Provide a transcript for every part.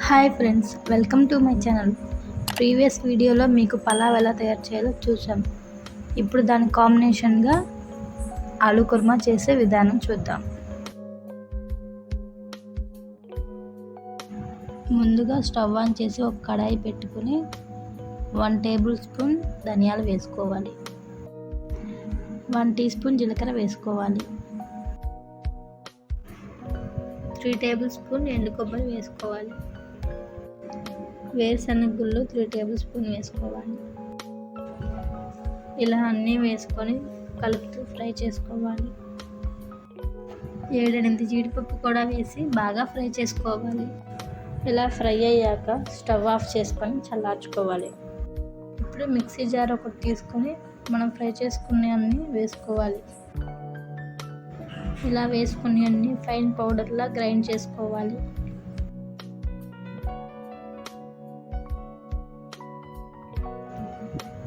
Hi friends welcome to my channel. Previous వీడియోలో మీకు పలావ్ ఎలా తయారు చేయాలో చూసాం ఇప్పుడు దాని కాంబినేషన్గా ఆలు కుర్మా చేసే విధానం చూద్దాం. ముందుగా స్టవ్ ఆన్ చేసి ఒక కడాయి పెట్టుకుని వన్ టేబుల్ స్పూన్ ధనియాలు వేసుకోవాలి. వన్ టీ స్పూన్ జీలకర్ర వేసుకోవాలి. త్రీ టేబుల్ స్పూన్ ఎండు కొబ్బరి వేసుకోవాలి. వేరుశనగ గుళ్ళు త్రీ టేబుల్ స్పూన్ వేసుకోవాలి. ఇలా అన్నీ వేసుకొని కలుపుతూ ఫ్రై చేసుకోవాలి. ఏడెనిమిది జీడిపప్పు కూడా వేసి బాగా ఫ్రై చేసుకోవాలి. ఇలా ఫ్రై అయ్యాక స్టవ్ ఆఫ్ చేసుకొని చల్లార్చుకోవాలి. ఇప్పుడు మిక్సీ జార్ ఒకటి తీసుకొని మనం ఫ్రై చేసుకునే అన్నీ వేసుకోవాలి. ఇలా వేసుకుని అన్ని ఫైన్ పౌడర్లా గ్రైండ్ చేసుకోవాలి.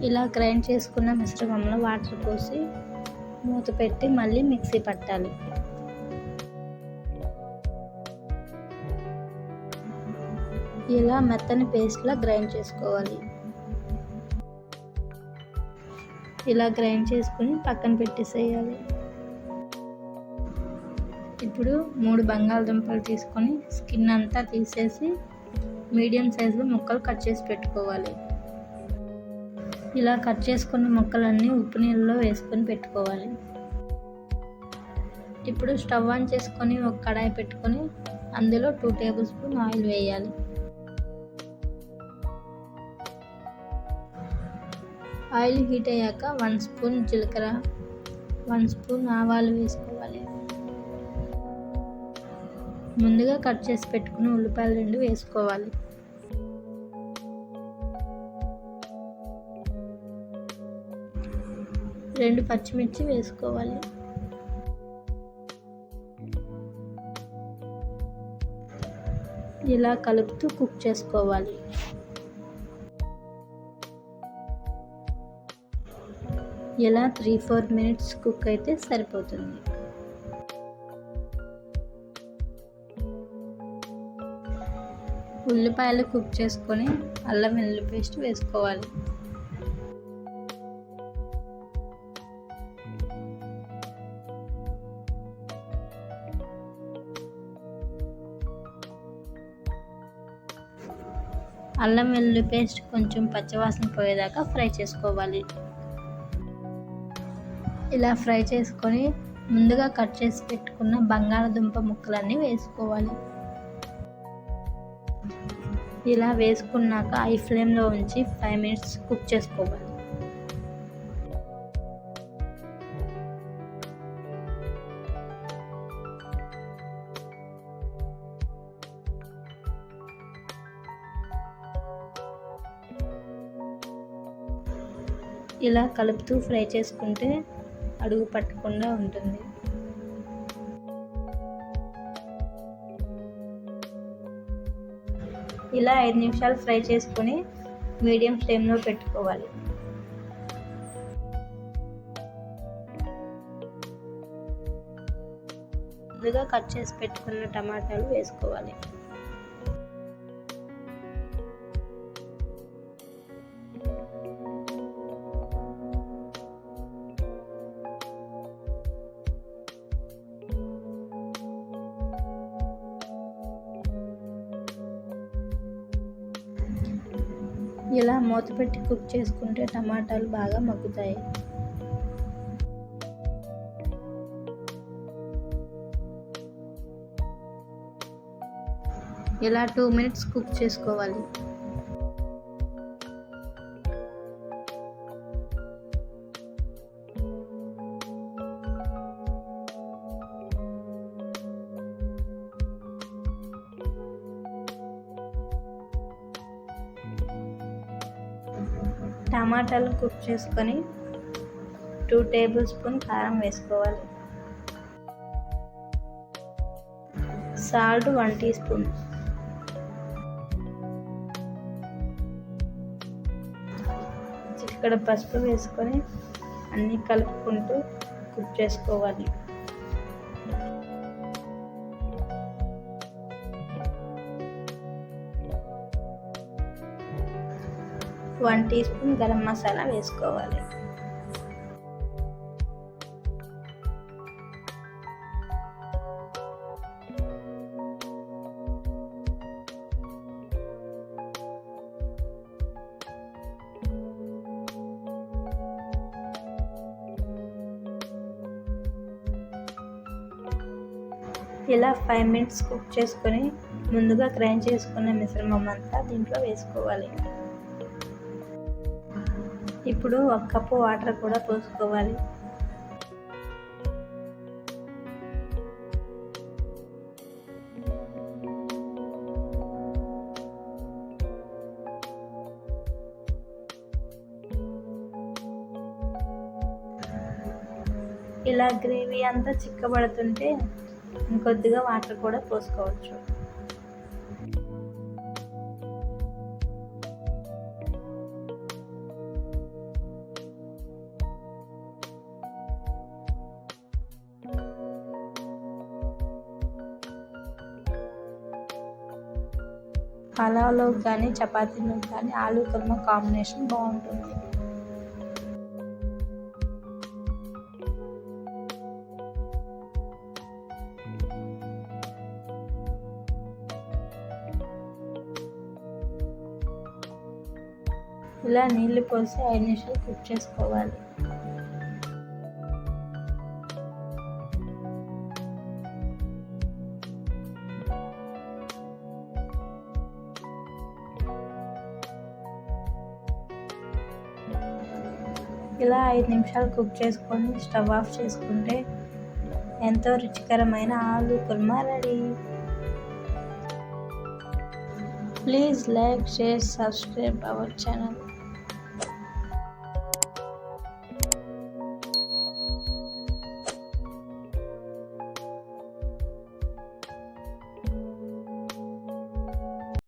ఇలా గ్రైండ్ చేసుకున్న మిశ్రమంలో వాటర్ పోసి మూత పెట్టి మళ్ళీ మిక్సీ పట్టాలి. ఇలా మెత్తని పేస్ట్లా గ్రైండ్ చేసుకోవాలి. ఇలా గ్రైండ్ చేసుకుని పక్కన పెట్టేసేయాలి. ఇప్పుడు మూడు బంగాళదుంపలు తీసుకొని స్కిన్ అంతా తీసేసి మీడియం సైజులో ముక్కలు కట్ చేసి పెట్టుకోవాలి. ఇలా కట్ చేసుకున్న ముక్కలన్నీ ఉప్పు నీళ్ళలో వేసుకొని పెట్టుకోవాలి. ఇప్పుడు స్టవ్ ఆన్ చేసుకొని ఒక కడాయి పెట్టుకొని అందులో టూ టేబుల్ స్పూన్ ఆయిల్ వేయాలి. ఆయిల్ హీట్ అయ్యాక వన్ స్పూన్ జీలకర్ర వన్ స్పూన్ ఆవాలు వేసుకోవాలి. ముందుగా కట్ చేసి పెట్టుకుని ఉల్లిపాయలు రెండు వేసుకోవాలి. రెండు పచ్చిమిర్చి వేసుకోవాలి. ఇలా కలుపుతూ కుక్ చేసుకోవాలి. ఇలా త్రీ ఫోర్ మినిట్స్ కుక్ అయితే సరిపోతుంది. ఉల్లిపాయలు కుక్ చేసుకొని అల్లం వెల్లుల్లి పేస్ట్ వేసుకోవాలి. అల్లం వెల్లుల్లి పేస్ట్ కొంచెం పచ్చివాసన పోయేదాకా ఫ్రై చేసుకోవాలి. ఇలా ఫ్రై చేసుకొని ముందుగా కట్ చేసి పెట్టుకున్న బంగాళదుంప ముక్కలన్నీ వేసుకోవాలి. ఇలా వేసుకున్నాక ఐ ఫ్లేమ్లో ఉంచి ఫైవ్ మినిట్స్ కుక్ చేసుకోవాలి. ఇలా కలుపుతూ ఫ్రై చేసుకుంటే అడుగు పట్టకుండా ఉంటుంది. ఇలా ఐదు నిమిషాలు ఫ్రై చేసుకొని మీడియం ఫ్లేమ్లో పెట్టుకోవాలి. ముందుగా కట్ చేసి పెట్టుకున్న టమాటాలు వేసుకోవాలి. ఇలా మూత పెట్టి కుక్ చేసుకుంటే టమాటాలు బాగా మగ్గుతాయి. ఇలా టూ మినిట్స్ కుక్ చేసుకోవాలి. టమాటాలు కుక్ చేసుకొని టూ టేబుల్ స్పూన్ కారం వేసుకోవాలి. Salt one teaspoon. ఇక్కడ పసుపు వేసుకొని అన్నీ కలుపుకుంటూ కుక్ చేసుకోవాలి. One teaspoon garam masala వేసుకోవాలి. ఇలా ఫైవ్ మినిట్స్ కుక్ చేసుకొని ముందుగా గ్రైండ్ చేసుకున్న మిశ్రమం అంతా దీంట్లో వేసుకోవాలి. ఇప్పుడు ఒక కప్పు వాటర్ కూడా పోసుకోవాలి. ఇలా గ్రేవీ అంతా చిక్కబడుతుంటే ఇంకొద్దిగా వాటర్ కూడా పోసుకోవచ్చు. పలావ్లో కానీ చపాతీలో కానీ ఆలు కుర్మ కాంబినేషన్ బాగుంటుంది. ఇలా నీళ్ళు పోసి ఐదు నిమిషాలు కుక్ చేసుకోవాలి. ఇలా ఐదు నిమిషాలు కుక్ చేసుకొని స్టవ్ ఆఫ్ చేసుకుంటే ఎంతో రుచికరమైన aloo kurma ready. Please like share subscribe our channel.